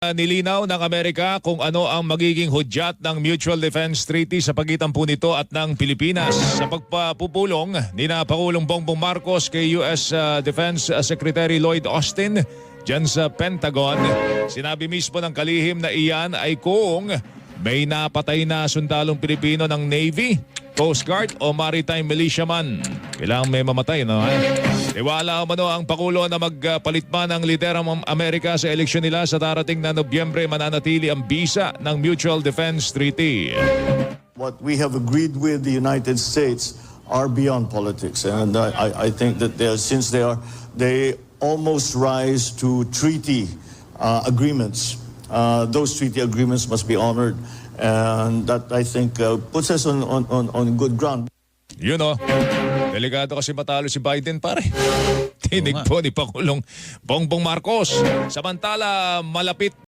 Uh, nilinaw ng Amerika kung ano ang magiging hudyat ng Mutual Defense Treaty sa pagitan po nito at ng Pilipinas sa pagpapupulong ni na Pangulong Bongbong Marcos kay US uh, Defense Secretary Lloyd Austin dyan sa Pentagon. Sinabi mismo ng kalihim na iyan ay kung may napatay na sundalong Pilipino ng Navy, Coast Guard o Maritime Militiaman. Kailangan may mamatay, no? ha? Iwala umano ang Pangulo na magpalit pa ng lidera ng Amerika sa eleksyon nila sa darating na Nobyembre mananatili ang bisa ng Mutual Defense Treaty. What we have agreed with the United States are beyond politics, and I, I, think that they are, since they are, they almost rise to treaty uh, agreements. Uh, those treaty agreements must be honored, and that I think uh, puts us on, on, on good ground. You know, delikado kasi matalo si Biden pare. Tinig po ni Pangulong Bongbong Marcos. Samantala, malapit